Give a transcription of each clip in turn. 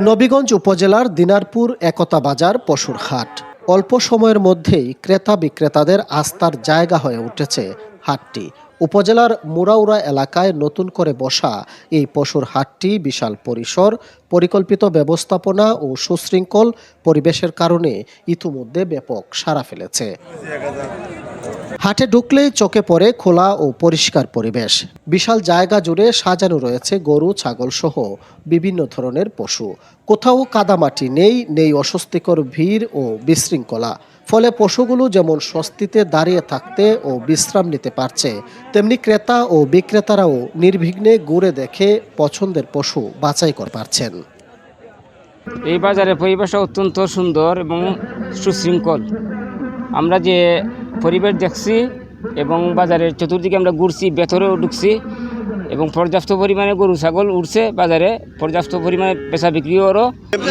নবীগঞ্জ উপজেলার দিনারপুর একতা বাজার পশুর হাট। অল্প সময়ের মধ্যেই ক্রেতা বিক্রেতাদের আস্থার জায়গা হয়ে উঠেছে হাটটি। উপজেলার মুরাউরা এলাকায় নতুন করে বসা এই পশুর হাটটি বিশাল পরিসর, পরিকল্পিত ব্যবস্থাপনা ও সুশৃঙ্খল পরিবেশের কারণে ইতিমধ্যে ব্যাপক সাড়া ফেলেছে। হাটে ঢুকলেই চোখে পড়ে খোলা ও পরিষ্কার পরিবেশ। বিশাল জায়গা জুড়ে সাজানো রয়েছে গরু, ছাগল সহ বিভিন্ন ধরনের পশু। কোথাও কাদামাটি নেই নেই অস্বস্তিকর ভিড় ও বিশৃঙ্খলা। ফলে পশুগুলো যেমন স্বস্তিতে দাঁড়িয়ে থাকতে ও বিশ্রাম নিতে পারছে, তেমনি ক্রেতা ও বিক্রেতারাও নির্বিঘ্নে ঘুরে দেখে পছন্দের পশু বাছাই করতে পারছেন। এই বাজারের পরিবেশটা অত্যন্ত সুন্দর এবং সুশৃঙ্খল। আমরা যে পরিবেশ দেখছি এবং বাজারের চতুর্দিকে আমরা ঘুরছি, ভেতরেও ঢুকছি এবং পর্যাপ্ত পরিমাণে গরু ছাগল উঠছে বাজারে পর্যাপ্ত পরিমাণে পেশা বিক্রিও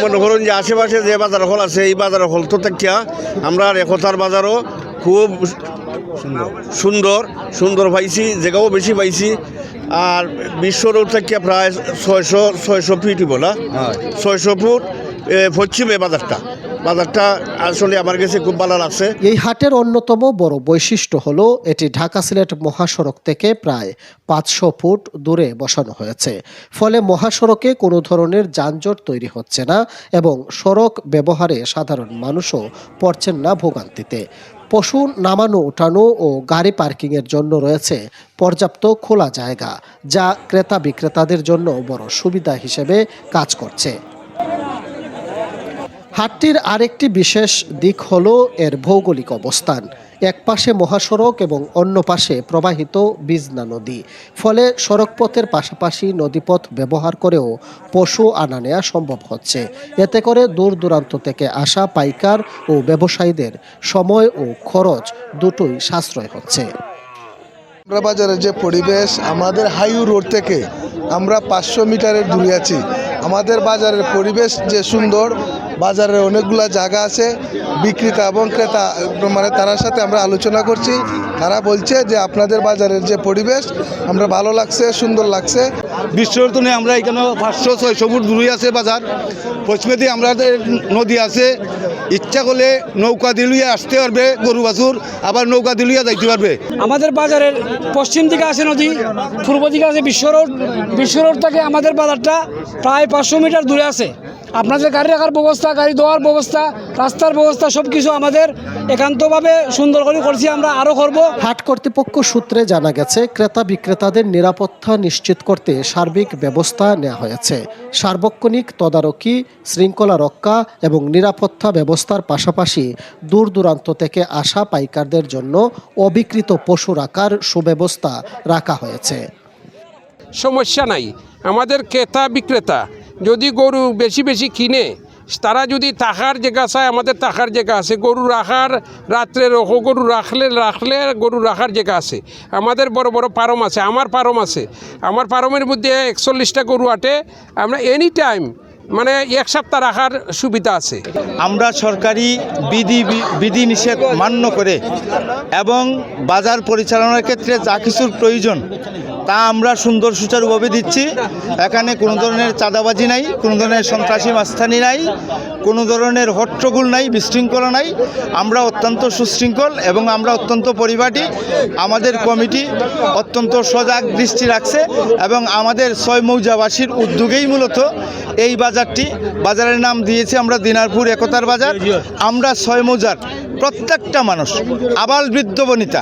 মনে করুন যে আশেপাশে যে বাজার হল আছে এই বাজার হল তো থাকিয়া আমরা আর একতার বাজারও খুব সুন্দর। সুন্দর পাইছি জায়গাও বেশি পাইছি। আর বিশ্ব রোড থেকে প্রায় ছয়শো ছয়শো ফিট বলা ছয়শো ফুট পশ্চিমে বাজারটা। বাজারটা আসলে আমার কাছে খুব ভালো লাগছে। এই হাটের অন্যতম বড় বৈশিষ্ট্য হলো, এটি ঢাকা সিলেট মহাসড়ক থেকে প্রায় পাঁচশো ফুট দূরে বসানো হয়েছে। ফলে মহাসড়কে কোনো ধরনের যানজট তৈরি হচ্ছে না এবং সড়ক ব্যবহারে সাধারণ মানুষও পড়ছেন না ভোগান্তিতে। পশু নামানো ওঠানো ও গাড়ি পার্কিংয়ের জন্য রয়েছে পর্যাপ্ত খোলা জায়গা, যা ক্রেতা বিক্রেতাদের জন্য বড় সুবিধা হিসেবে কাজ করছে। হাটটির আরেকটি বিশেষ দিক হল এর ভৌগোলিক অবস্থান। এক পাশে মহাসড়ক এবং অন্য পাশে প্রবাহিত বিজনা নদী। ফলে সড়কপথের পাশাপাশি নদীপথ ব্যবহার করেও পশু আনা নেওয়া সম্ভব হচ্ছে। এতে করে দূর দূরান্ত থেকে আসা পাইকার ও ব্যবসায়ীদের সময় ও খরচ দুটোই সাশ্রয় হচ্ছে। আমরা বাজারের যে পরিবেশ, আমাদের হাইউ রোড থেকে আমরা পাঁচশো মিটারের দূরে আছি। আমাদের বাজারের পরিবেশ যে সুন্দর বাজারের অনেকগুলা জায়গা আছে বিক্রেতা এবং ক্রেতা মানে তার সাথে আমরা আলোচনা করছি। তারা বলছে যে আপনাদের বাজারের যে পরিবেশ আমরা ভালো লাগছে সুন্দর লাগছে। বিশ্বর তুলে আমরা এখানে পাঁচশো ছয়শো ফুট দূরে আছে বাজার। পশ্চিমে দিয়ে আমাদের নদী আছে ইচ্ছা করলে নৌকা দিলুইয়া আসতে পারবে গরু বাছুর আবার নৌকা দিলুইয়া যাইতে পারবে। আমাদের বাজারের পশ্চিম দিকে আছে নদী পূর্ব দিকে আছে বিশ্ব রোড। বিশ্ব রোড থেকে আমাদের বাজারটা প্রায় পাঁচশো মিটার দূরে আছে। আপনাদের গাড়ি রাখার ব্যবস্থা গাড়ি দেওয়ার ব্যবস্থা রাস্তার ব্যবস্থা সব কিছু আমাদের একান্তভাবে সুন্দর করে করছি আমরা আরও করব। হাট কর্তৃপক্ষ সূত্রে জানা গেছে ক্রেতা বিক্রেতাদের নিরাপত্তা নিশ্চিত করতে সার্বিক ব্যবস্থা নেওয়া হয়েছে। সার্বক্ষণিক তদারকি শৃঙ্খলা রক্ষা এবং নিরাপত্তা ব্যবস্থার পাশাপাশি দূর দূরান্ত থেকে আসা পাইকারদের জন্য অবিকৃত পশু রাখার সুব্যবস্থা রাখা হয়েছে। সমস্যা নাই। আমাদের ক্রেতা বিক্রেতা যদি গরু বেশি বেশি কিনে, তারা যদি তাহার জায়গা চায়, আমাদের তাহার জায়গা আছে। গরু রাখার রাত্রে রখো গরু রাখলে রাখলে গরু রাখার জায়গা আছে। আমাদের বড় বড় পারম আছে, আমার পারম আছে। আমার পারমের মধ্যে একচল্লিশটা গরু আটে। আমরা এনি টাইম মানে এক সপ্তাহ রাখার সুবিধা আছে। আমরা সরকারি বিধি বিধি নিষেধ মান্য করে এবং বাজার পরিচালনার ক্ষেত্রে যা কিছুর প্রয়োজন তা আমরা সুন্দর সুচারুভাবে দিচ্ছি। এখানে কোনো ধরনের চাঁদাবাজি নাই, কোনো ধরনের সন্ত্রাসী মাস্তানি নাই কোনো ধরনের হট্টগোল নাই, বিশৃঙ্খলা নাই। আমরা অত্যন্ত সুশৃঙ্খল এবং আমরা অত্যন্ত পরিপাটি। আমাদের কমিটি অত্যন্ত সজাগ দৃষ্টি রাখছে এবং আমাদের ছয় মৌজাবাসীর উদ্যোগেই মূলত এই বাজারটি। বাজারের নাম দিয়েছি আমরা দিনারপুর একতার বাজার। আমরা ছয় মৌজার প্রত্যেকটা মানুষ, আবাল বৃদ্ধ বনিতা,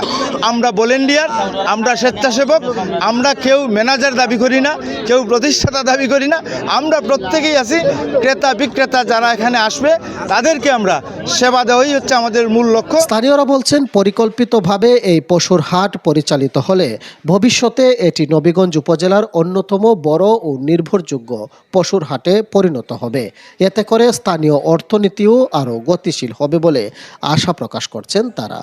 আমরা ভলেন্টিয়ার, আমরা স্বেচ্ছাসেবক, আমরা কেউ ম্যানেজার দাবি করি না, কেউ প্রতিষ্ঠাতা দাবি করি না, আমরা প্রত্যেকেই আছি ক্রেতা বিক্রেতা যারা এখানে আসবে, তাদেরকে আমরা সেবা দেওয়াই হচ্ছে আমাদের মূল লক্ষ্য। স্থানীয়রা বলছেন পরিকল্পিতভাবে এই পশুর হাট পরিচালিত হলে ভবিষ্যতে এটি নবীগঞ্জ উপজেলার অন্যতম বড় ও নির্ভরযোগ্য পশুর হাটে পরিণত হবে। এতে করে স্থানীয় অর্থনীতিও আরও গতিশীল হবে বলে আশা প্রকাশ করছেন তারা।